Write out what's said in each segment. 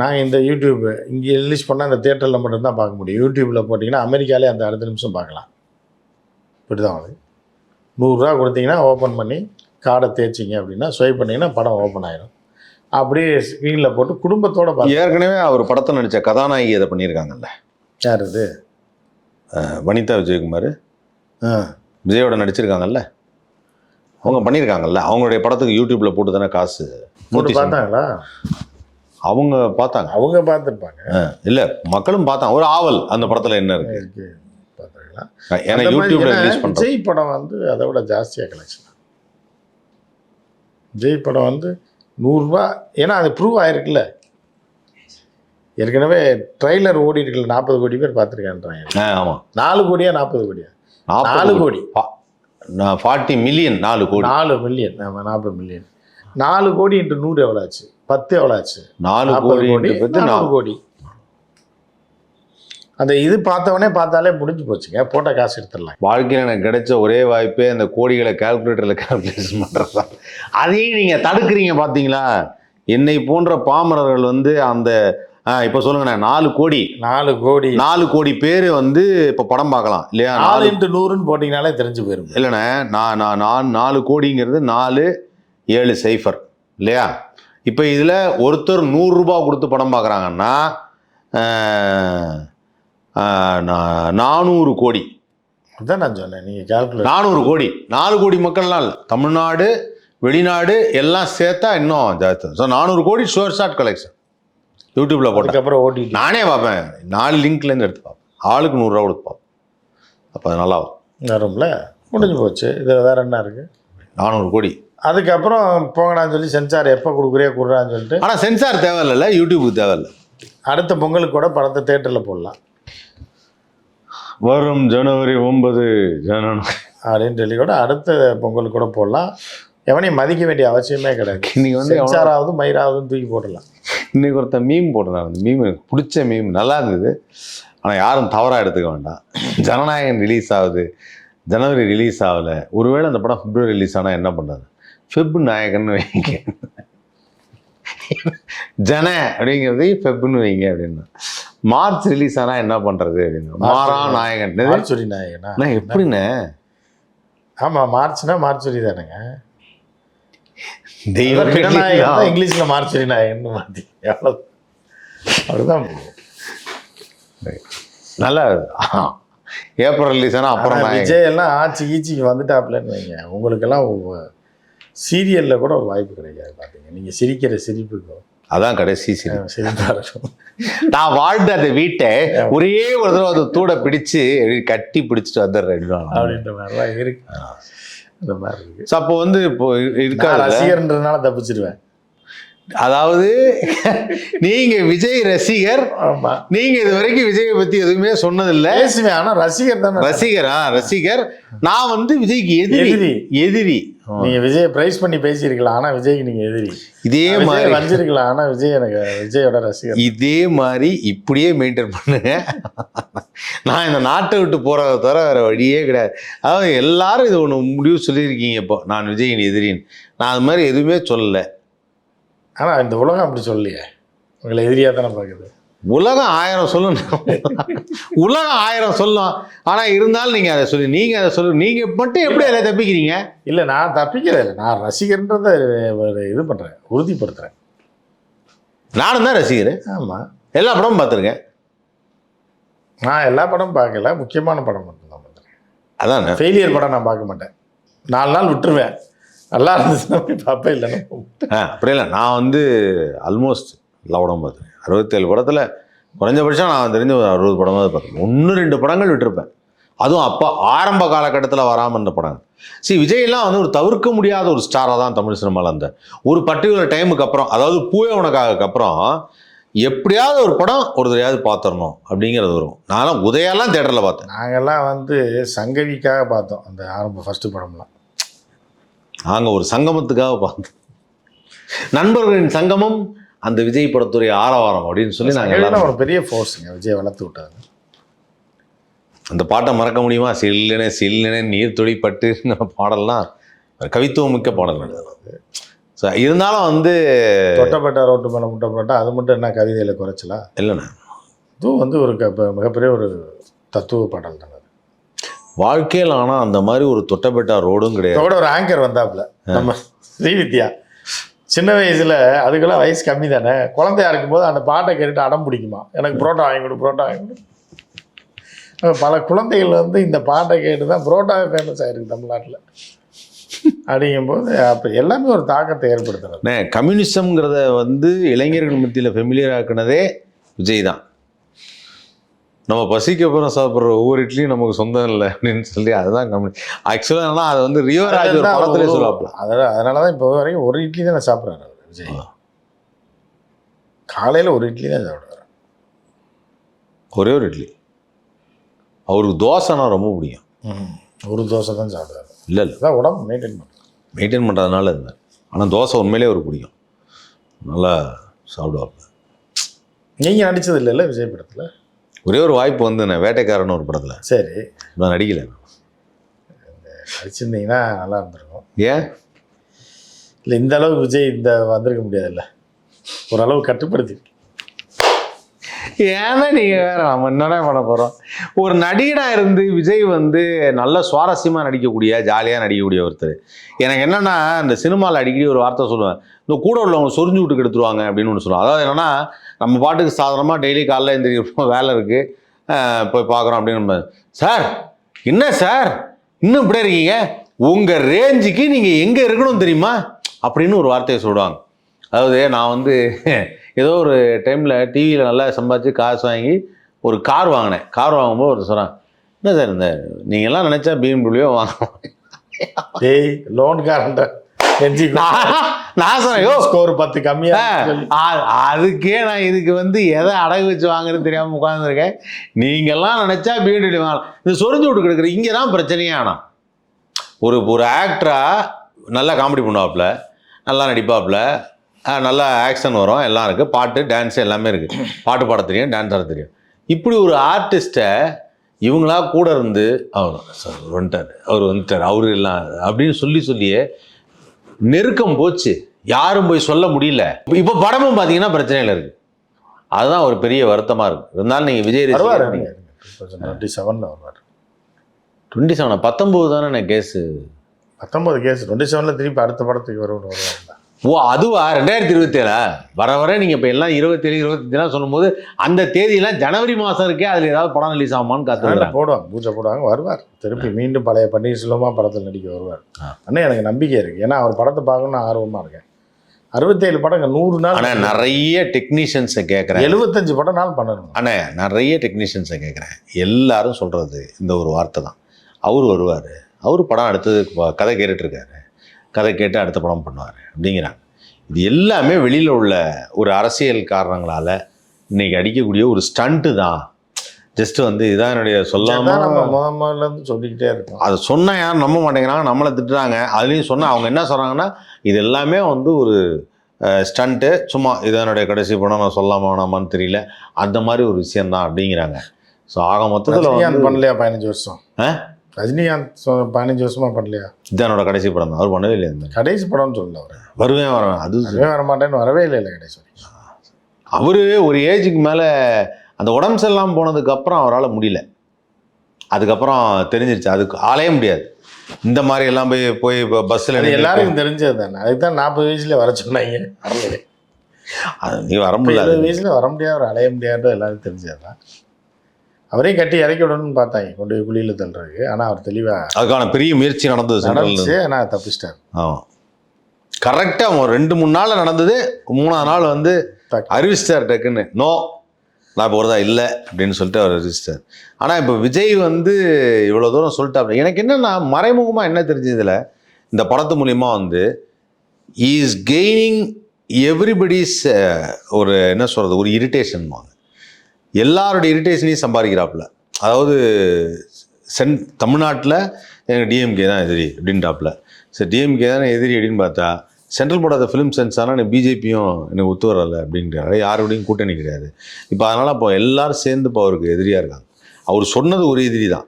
நாங்கள் இந்த யூடியூப் இங்கே ரிலீஸ் பண்ணால் அந்த தேட்டரில் மட்டும்தான் பார்க்க முடியும். யூடியூப்பில் போட்டிங்கன்னா அமெரிக்காலே அந்த அடுத்த நிமிஷம் பார்க்கலாம். இப்படி தான் அது நூறுரூவா கொடுத்தீங்கன்னா ஓப்பன் பண்ணி கார்டை தேய்ச்சிங்க அப்படின்னா ஸ்வைப் பண்ணிங்கன்னா படம் ஓப்பன் ஆயிடும் அப்படியே ஸ்க்ரீனில் போட்டு குடும்பத்தோட பார்த்து ஏற்கனவே அவர் படத்தில் நடித்த கதாநாயகி அதை பண்ணியிருக்காங்கல்ல? யார் இது? வனிதா விஜயகுமார். விஜயோட நடிச்சிருக்காங்கல்ல? அவங்க பண்ணியிருக்காங்கல்ல? அவங்களுடைய படத்துக்கு யூடியூப்ல போட்டு தானே காசு? போட்டு பார்த்தாங்களா? அவங்க பார்த்தாங்க. அவங்க பார்த்துருப்பாங்க. இல்ல மக்களும் பார்த்தாங்க. ஒரு ஆவல் அந்த படத்துல என்ன இருக்கு? பார்த்துருக்கலாம். ஏன்னா யூடியூப்ல ரிலீஸ் பண்றோம் விஜய் படம் வந்து அதை விட ஜாஸ்தியாக கலெக்ஷன் விஜய் படம் வந்து நூறுரூவா ஏன்னா அது ப்ரூவ் ஆயிருக்குல்ல. ஏற்கனவே ட்ரைலர் ஓடி இருக்குல்ல நாற்பது கோடி பேர் பார்த்துருக்கான்றாங்க ஆமா. நாலு கோடியா நாற்பது கோடியா? நாலு கோடி. ஃபார்ட்டி மில்லியன் நாலு கோடி. நாலு மில்லியன் ஆமாம் நாற்பது மில்லியன் நாலு கோடி இன்ட்டு நூறு எவ்வளோ ஆச்சு? பத்து எவ்வளோ ஆச்சு. நாலு கோடி நான் கோடி. அந்த இது பார்த்தவொடனே பார்த்தாலே முடிஞ்சு போச்சுங்க. போட்ட காசு எடுத்துடலாம். வாழ்க்கையில் எனக்கு கிடைச்ச ஒரே வாய்ப்பே அந்த கோடிகளை கால்குலேட்டரில் கால்குலேஷன் பண்ணுறது தான் அதையும் நீங்கள் தடுக்கிறீங்க பார்த்தீங்களா என்னை போன்ற பாமரர்கள் வந்து அந்த இப்போ சொல்லுங்கண்ணே நாலு கோடி. நாலு கோடி. நாலு கோடி பேர் வந்து இப்போ படம் பார்க்கலாம் இல்லையா? நாலு நாலு இன்ட்டு நூறுன்னு போட்டிங்கனாலே தெரிஞ்சு போயிரும் இல்லைண்ணே நான் நான் நான் நாலு கோடிங்கிறது நாலு ஏழு சைஃபர் இல்லையா? இப்போ இதில் ஒருத்தர் நூறுரூபா கொடுத்து படம் பார்க்குறாங்கன்னா நானூறு கோடி. அதான் நான் சொன்னேன் நீங்கள் கால்குலேட் நானூறு கோடி. நாலு கோடி மக்கள்லாம் இல்லை. தமிழ்நாடு வெளிநாடு எல்லாம் சேர்த்தா இன்னும் ஜாஸ்தி. ஸோ நானூறு கோடி ஷோர் ஷாட் கலெக்ஷன் யூடியூப்பில் போட்டேன். அதுக்கப்புறம் ஓடிடி நானே பார்ப்பேன். நாலு லிங்க்லேருந்து எடுத்து பார்ப்பேன். ஆளுக்கு நூறுரூவா கொடுத்து பார்ப்பேன். அப்போ அது நல்லா வரும். வரும்ல? முடிஞ்சு போச்சு. இதில் வேற என்ன இருக்கு? நானூறு கோடி. அதுக்கப்புறம் போங்கடான்னு சொல்லி சென்சார் எப்போ கொடுக்குறியோ கொடுறான்னு சொல்லிட்டு. ஆனால் சென்சார் தேவையில்ல யூடியூபுக்கு தேவையில்ல. அடுத்த பொங்கலுக்கு கூட படத்தை தேட்டரில் போடலாம். வரும் ஜனவரி ஒன்பது ஜனவரி அப்படின்னு சொல்லி கூட அடுத்த பொங்கலுக்கு கூட போடலாம். எவனையும் மதிக்க வேண்டிய அவசியமே கிடையாது. இன்னைக்கு வந்து சென்சாராவது மயிராவதும் தூக்கி போடலாம் இன்னைக்கு ஒருத்தன் மீம் போட்டிருந்தாங்க அந்த மீம் எனக்கு பிடிச்ச மீம் நல்லா இருந்தது. ஆனால் யாரும் தவறாக எடுத்துக்க வேண்டாம். ஜனநாயகன் ரிலீஸ் ஆகுது. ஜனவரி ரிலீஸ் ஆகலை. ஒருவேளை அந்த படம் பிப்ரவரி ரிலீஸ் ஆனால் என்ன பண்ணுறது ஃபெப் நாயகன்னு வைங்க. ஜன அப்படிங்கிறது ஃபெப்னு வைங்க அப்படின்னு. மார்ச் ரிலீஸ் ஆனால் என்ன பண்ணுறது அப்படின்னு. மாறா நாயகன்? மார்ச்சுரி நாயகனா? அண்ணா, எப்படிண்ணே? ஆமாம் மார்ச்னா மார்ச்சுரி தானேங்க. தெய்வம் இங்கிலீஷில் மார்ச்சுரி நாயகன் மாற்றி எவ்வளோ அப்படிதான். நல்லா ஏப்ரல் ரிலீஸ் ஆனால் அப்புறம் ஆனா நாயகன். விஜய் எல்லாம் ஆட்சி கீச்சிக்கு வந்துட்டாப்லன்னு வைங்க. உங்களுக்கெல்லாம் சீரியலில் கூட ஒரு வாய்ப்பு கிடைக்காது பார்த்தீங்க நீங்கள் சிரிக்கிற சிரிப்புக்கு. அதான் கடைசி சரி. சிரிப்பாக இருக்கும். நான் வாழ்ந்த அந்த வீட்டை ஒரே ஒரு தடவை அது தூட பிடிச்சு கட்டி பிடிச்சிட்டு வந்துடுறேன் அப்படின்ற மாதிரிலாம் இருக்கு. அந்த மாதிரி இருக்கு. ஸோ அப்போ வந்து இப்போ நான் இருக்காது ரசிகர்ன்றதுனால தப்பிச்சிருவேன். அதாவது நீங்க விஜய் ரசிகர். நீங்க இது வரைக்கும் விஜயை பத்தி எதுவுமே சொன்னதில்ல. ஆனா ரசிகர் தானே. ரசிகரா ரசிகர். நான் வந்து விஜய்க்கு எதிரி. எதிரி. நீங்க விஜய் பிரைஸ் பண்ணி பேசியிருக்கலாம் ஆனா விஜய்க்கு நீங்க எதிரி. இதே மாதிரி. வஞ்சிருக்கலாம் ஆனா விஜய் எனக்கு விஜயோட ரசிகர். இதே மாதிரி இப்படியே மெயின்டைன் பண்ணுங்க. நான் இந்த நாட்டை விட்டு போறத தவிர வேற வழியே கிடையாது. அதாவது எல்லாரும் இது ஒன்று முடிவு சொல்லியிருக்கீங்க இப்போ. நான் விஜயின் எதிரின்னு. நான் அது மாதிரி எதுவுமே சொல்லலை. ஆனா இந்த உலகம் அப்படி சொல்லலையே. உங்களை எதிரியா தானே பாக்குது உலகம் ஆயிரம் சொல்லும். உலகம் ஆயிரம் சொல்லும். ஆனா இருந்தாலும் நீங்க அதை சொல்லி நீங்க அதை சொல்லு நீங்க மட்டும் எப்படி அதை தப்பிக்கிறீங்க? இல்ல நான் தப்பிக்கிறேன் இல்லை. நான் ரசிகர்ன்றதை ஒரு இது பண்றேன். உறுதிப்படுத்துறேன். நானும் தான் ரசிகர். ஆமா. எல்லா படமும் பார்த்துருக்கேன். நான் எல்லா படமும் பார்க்கல. முக்கியமான படம் மட்டும் தான் பார்த்துருக்கேன். அதானே? ஃபெயிலியர் படம் நான் பார்க்க மாட்டேன். நாலு நாள் விட்டுருவேன். நல்லா இருந்துச்சுன்னா போய் பார்ப்பேன். ஆ அப்படி இல்லை. நான் வந்து ஆல்மோஸ்ட் எல்லா படமும் பார்த்துருக்கேன் அறுபத்தேழு படத்தில் குறைஞ்சபட்சம் நான் தெரிஞ்ச ஒரு அறுபது படமாவது பார்த்துருக்கேன் ஒன்று ரெண்டு படங்கள் விட்டிருப்பேன். அதுவும் அப்போ ஆரம்ப காலகட்டத்தில் வராமல் இருந்த படங்கள். சரி விஜய்லாம் வந்து ஒரு தவிர்க்க முடியாத ஒரு ஸ்டாராக தான் தமிழ் சினிமாவில் இருந்த ஒரு பர்டிகுலர் டைமுக்கு அப்புறம் அதாவது பூவே உனக்காக அப்புறம் எப்படியாவது ஒரு படம் ஒரு தடையாவது பார்த்துடணும் அப்படிங்கிறது வரும். நான்லாம் உதயெல்லாம் தேட்டரில் பார்த்தேன். நாங்கெல்லாம் வந்து சங்கவிக்காக பார்த்தோம் அந்த ஆரம்ப ஃபர்ஸ்ட் படம்லாம். நாங்கள் ஒரு சங்கமத்துக்காக பார்த்தோம் நண்பர்களின் சங்கமம் அந்த விஜய் படத்துடைய ஆரவாரம் அப்படின்னு சொல்லி நாங்கள் எல்லாரும் ஒரு பெரிய ஃபோர்ஸுங்க விஜய் வளர்த்து விட்டாங்க அந்த பாட்டை மறக்க முடியுமா? சில்லுனே சில்லுனே நீர் துளிப்பட்டு பாடல்லாம் கவித்துவம் மிக்க பாடல் ஸோ இருந்தாலும் வந்து தொட்டப்பட்ட ரோட்டு மேலே முட்டை போட்டா அது மட்டும் என்ன கவிதையில் குறைச்சலா? இல்லைண்ணே. இதுவும் வந்து ஒரு மிகப்பெரிய ஒரு தத்துவ பாடல் தான் வாழ்க்கையில் ஆனால் அந்த மாதிரி ஒரு தொட்டபெட்டா ரோடும் கிடையாது. கூட ஒரு ஆங்கர் வந்தாப்புல. நம்ம ஸ்ரீவித்யா. சின்ன வயசுல அதுக்கெல்லாம் வயசு கம்மி தானே குழந்தையா இருக்கும்போது அந்த பாட்டை கேட்டுட்டு அடம் பிடிக்குமா? எனக்கு புரோட்டா வாங்கி கொடு புரோட்டா வாங்கி கொடு. பல குழந்தைகள் வந்து இந்த பாட்டை கேட்டு தான் புரோட்டாவே ஃபேமஸ் ஆயிருக்கு தமிழ்நாட்டில். அப்படிங்கும்போது அப்போ எல்லாமே ஒரு தாக்கத்தை ஏற்படுத்துறது. அண்ணே கம்யூனிசம்ங்கிறத வந்து இளைஞர்கள் மத்தியில் ஃபெமிலியர் ஆக்குனதே விஜய் தான். நம்ம பசிக்கு அப்புறம் சாப்பிட்ற ஒவ்வொரு இட்லியும் நமக்கு சொந்தம் இல்லை அப்படின்னு சொல்லி அதுதான் கம்யூனி ஆக்சுவலாக ஆனால் அது வந்து ரியோராஜ் ஒரு படத்துல சொல்லுவாப்ல. அதனால அதனால தான் இப்போ வரைக்கும் ஒரு இட்லி தானே சாப்பிட்றாரு அவர் விஜய். காலையில் ஒரு இட்லி தான் சாப்பிடுவார். ஒரே ஒரு இட்லி. அவருக்கு தோசைனா ரொம்ப பிடிக்கும். ஒரு தோசை தான் சாப்பிடுவார். இல்லை இல்லை. உடம்பு மெயின்டைன் பண்ணுறது மெயின்டைன் பண்ணுறதுனால இருந்தார் ஆனால் தோசை உண்மையிலே அவருக்கு பிடிக்கும். நல்லா சாப்பிடுவாப்புல நீங்கள் நடிச்சது இல்லைல்ல விஜய் படத்தில்? ஒரே ஒரு வாய்ப்பு வந்து நான் வேட்டைக்காரன் ஒரு படத்தில். சரி. நான் நடிக்கலை. நடிச்சிருந்தீங்கன்னா நல்லா இருந்திருக்கும். ஏன்? இல்லை இந்த அளவுக்கு விஜய் இந்த வந்திருக்க முடியாதுல்ல. ஓரளவு கட்டுப்படுத்தி. ஏன்னா நீங்கள் வேற நம்ம என்னடா பண்ண போகிறோம் ஒரு நடிகனாக இருந்து விஜய் வந்து நல்ல சுவாரஸ்யமாக நடிக்கக்கூடிய ஜாலியாக நடிக்கக்கூடிய ஒருத்தர். எனக்கு என்னென்னா இந்த சினிமாவில் அடிக்கடி ஒரு வார்த்தை சொல்லுவேன். இந்த கூட உள்ளவங்க சொரிஞ்சு விட்டு கெடுத்துருவாங்க அப்படின்னு ஒன்று சொல்லுவாங்க அதாவது என்னென்னா நம்ம பாட்டுக்கு சாதாரணமாக டெய்லி காலைல எழுந்திரிக்கிறோம் வேலை இருக்குது போய் பார்க்குறோம் அப்படின்னு நம்ம சார் என்ன சார்? இன்னும் இப்படியே இருக்கீங்க? உங்கள் ரேஞ்சுக்கு நீங்கள் எங்கே இருக்கணும் தெரியுமா? அப்படின்னு ஒரு வார்த்தையை சொல்லுவாங்க. அதாவது நான் வந்து ஏதோ ஒரு டைமில் டிவியில் நல்லா சம்பாதிச்சு காசு வாங்கி ஒரு கார் வாங்கினேன். கார் வாங்கும்போது ஒரு சொல்கிறான் என்ன சார் இந்த நீங்கள்லாம் நினச்சா பிஎம்டபிள்யூ வாங்கலாம் டேய் லோன்காரன்ட்ட நெஞ்சி நான் நான் சொன்னேன் ஸ்கோர் பத்து கம்மியா சொல்லி. ஆ- அதுக்கே நான் இதுக்கு வந்து எதை அடகு வச்சு வாங்குறது தெரியாமல் உட்காந்துருக்கேன் நீங்கள்லாம் நினச்சா பிஎம்டபிள்யூ வாங்கலாம். இந்த சொரிஞ்சு விட்டு கிடக்குற இங்கே தான் பிரச்சனையே ஆனால் ஒரு ஒரு ஆக்டராக நல்லா காமெடி பண்ணுவாப்புல நல்லா நடிப்பாப்புல நல்லா ஆக்ஷன் வரும் எல்லாம் இருக்குது பாட்டு டான்ஸ் எல்லாமே இருக்குது பாட்டு பாட தெரியும் டான்ஸ் ஆட தெரியும். இப்படி ஒரு ஆர்டிஸ்ட்டை இவங்களா கூட இருந்து அவர் சார் வந்துட்டார். அவர் வந்துட்டார். அவர் எல்லாம் அப்படின்னு சொல்லி சொல்லியே நெருக்கம் போச்சு. யாரும் போய் சொல்ல முடியல. இப்போ படமும் பார்த்தீங்கன்னா பிரச்சனையில் இருக்குது அதுதான் ஒரு பெரிய வருத்தமாக இருக்குது இருந்தாலும் நீங்கள் விஜய் டுவெண்ட்டி செவனில் வருவார். டுவெண்ட்டி செவனா பத்தொம்போது தானே கேஸு? பத்தொன்பது கேஸ். டுவெண்ட்டி செவனில் திருப்பி அடுத்த படத்துக்கு வருவார் வருவார். ஓ அதுவா? ரெண்டாயிரத்தி இருபத்தேழா? வர வர நீங்கள் இப்போ எல்லாம் இருபத்தேழு இருபத்தஞ்சுலாம் சொல்லும்போது அந்த தேதியெல்லாம் ஜனவரி மாதம் இருக்கே அதில் ஏதாவது படம் ரிலீஸ் ஆகுமான்னு காத்துக்கிறாங்க போடுவாங்க பூஜை போடுவாங்க வருவார். திருப்பி மீண்டும் பழைய பன்னீர்செல்வமா படத்தில் நடிக்க வருவார். ஆ. அண்ணா எனக்கு நம்பிக்கை இருக்கு. ஏன்னா அவர் படத்தை பார்க்கணும்னு ஆர்வமா இருக்கேன். அறுபத்தேழு படங்க நூறு நாள் ஆனால் நிறைய டெக்னீஷியன்ஸை கேட்குறேன் எழுபத்தஞ்சு படம் நாள் பண்ணணும். அண்ணே நிறைய டெக்னீஷியன்ஸை கேட்குறேன் எல்லாரும் சொல்கிறது இந்த ஒரு வார்த்தை தான். அவர் வருவார். அவர் படம் அடுத்தது கதை கேட்டுட்ருக்காரு கதை கேட்டு அடுத்த படம் பண்ணுவார் அப்படிங்கிறாங்க. இது எல்லாமே வெளியில் உள்ள ஒரு அரசியல் காரணங்களால் இன்னைக்கு அடிக்கக்கூடிய ஒரு ஸ்டண்ட்டு தான். ஜஸ்ட் வந்து இதான் என்னுடைய சொல்லாமல் முதல்ல இருந்து சொல்லிக்கிட்டே இருக்கோம் அதை சொன்னால் யாரும் நம்ப மாட்டேங்கிறாங்க நம்மளை திட்டுறாங்க. அதுலேயும் சொன்னால் அவங்க என்ன சொல்கிறாங்கன்னா இது எல்லாமே வந்து ஒரு ஸ்டண்ட்டு சும்மா இதான் என்னுடைய கடைசி படம் நான் சொல்லாமா வேணாமான்னு தெரியல. அந்த மாதிரி ஒரு விஷயம்தான் அப்படிங்கிறாங்க. ஸோ ஆக மொத்தத்தில் பண்ணலையா பதினஞ்சு வருஷம்? ஆ? ரஜினிகாந்த் பதினஞ்சு வருஷமா பண்ணலையா? இதான் என்னோட கடைசி படம் தான். அவர் பண்ணவே இல்லை கடைசி படம்னு சொல்லல அவர். வருவேன் வருவேன். அது வர மாட்டேன்னு வரவே இல்லை இல்லை கடைசி அவர் ஒரு ஏஜுக்கு மேலே அந்த உடம்பு சரியில்லாமல் போனதுக்கு அப்புறம் அவரால் முடியல. அதுக்கப்புறம் தெரிஞ்சிருச்சு. அதுக்கு ஆளைய முடியாது. இந்த மாதிரி எல்லாம் போய் போய் இப்போ பஸ்ஸில் அது எல்லாருக்கும் தெரிஞ்சது தானே. அதுக்கு தான் நாற்பது வயசுல வர சொன்னாங்க. வரலையே. நீ வர எழுபது வயசுல வர முடியாது அவர் அலைய முடியாதுன்றது எல்லாருக்கும் தெரிஞ்சது தான். அவரையும் கட்டி இறக்கி விடணும்னு பார்த்தாங்க. கொண்டு போய் குழியில் தள்ளுறதுக்கு. ஆனால் அவர் தெளிவாக அதுக்கான பெரிய முயற்சி நடந்தது நடந்துச்சு. ஆனால் தப்பிச்சிட்டார். ஆமாம் கரெக்டாக ஒரு ரெண்டு மூணு நாள் நடந்தது. மூணாவது நாள் வந்து. அறிவிச்சிட்டார் டக்குன்னு. நோ நான் போகிறதா இல்லை அப்படின்னு சொல்லிட்டு அவர் அறிவிச்சிட்டார். ஆனால் இப்போ விஜய் வந்து இவ்வளோ தூரம் சொல்லிட்டாரு எனக்கு என்னென்னா மறைமுகமாக என்ன தெரிஞ்சதில் இந்த படத்து மூலிமா வந்து இஸ் கெய்னிங் எவ்ரிபடிஸ் ஒரு என்ன சொல்கிறது ஒரு இரிட்டேஷன் வாங்க. எல்லாருடைய இரிட்டேஷனையும் சம்பாதிக்கிறாப்புல. அதாவது சென் தமிழ்நாட்டில் எனக்கு டிஎம்கே தான் எதிரி அப்படின்றாப்புல. சரி டிஎம்கே தானே எதிரி அப்படின்னு பார்த்தா central board of film censors ஆனால் எனக்கு பிஜேபியும் எனக்கு ஒத்து வரலை அப்படின்றாரு. யாரோடையும் கூட்டணி கிடையாது. இப்போ அதனால் இப்போ எல்லாரும் சேர்ந்து இப்போ அவருக்கு எதிரியாக இருக்காங்க. அவர் சொன்னது ஒரு எதிரி தான்.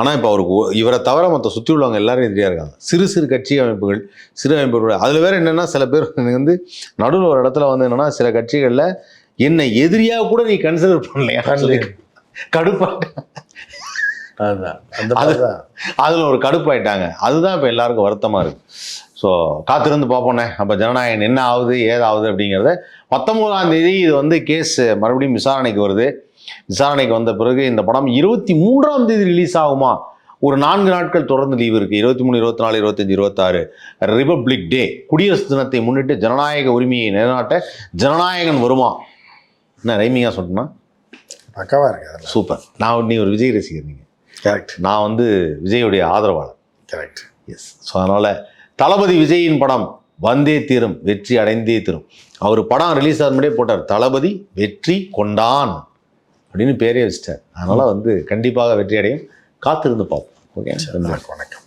ஆனால் இப்போ அவருக்கு இவரை தவிர மற்ற சுற்றி உள்ளவங்க எல்லாரும் எதிரியாக இருக்காங்க. சிறு சிறு கட்சி அமைப்புகள் சிறு அமைப்புகள் அதில் வேறு என்னென்னா சில பேர் வந்து நடுவில் ஒரு இடத்துல வந்து என்னென்னா சில கட்சிகளில் என்னை எதிரியாக கூட நீ கன்சிடர் பண்ணலையா? கடுப்பாயிட்டாங்க அதுதான் அதில் ஒரு கடுப்பாயிட்டாங்க. அதுதான் இப்போ எல்லாருக்கும் வருத்தமாக இருக்குது ஸோ காத்திருந்து பார்ப்போனே அப்போ ஜனநாயகம் என்ன ஆகுது ஏதாகுது அப்படிங்கிறத பத்தொம்போதாம் தேதி இது வந்து கேஸ் மறுபடியும் விசாரணைக்கு வருது. விசாரணைக்கு வந்த பிறகு இந்த படம் இருபத்தி மூன்றாம் தேதி ரிலீஸ் ஆகுமா? ஒரு நான்கு நாட்கள் தொடர்ந்து லீவு இருக்குது இருபத்தி மூணு இருபத்தி நாலு இருபத்தஞ்சு இருபத்தாறு. ரிபப்ளிக் டே குடியரசு தினத்தை முன்னிட்டு ஜனநாயக உரிமையை நிலைநாட்ட ஜனநாயகன் வருமா? என்ன ரைமிங்காக சொன்னா பக்காவாக அதெல்லாம். சூப்பர். நான் நீ ஒரு விஜய் ரசிகர் நீங்கள் கரெக்ட் நான் வந்து விஜயுடைய ஆதரவாளர். கரெக்ட் எஸ் ஸோ அதனால் தளபதி விஜயின் படம் வந்தே தீரும் வெற்றி அடைந்தே தீரும். அவர் படம் ரிலீஸ் ஆகும் முன்னாடியே போட்டார். தளபதி வெற்றி கொண்டான் அப்படின்னு பேரே வச்சிட்டார். அதனால் வந்து கண்டிப்பாக வெற்றி அடையும். காத்திருந்து பார்ப்போம். ஓகே வணக்கம்.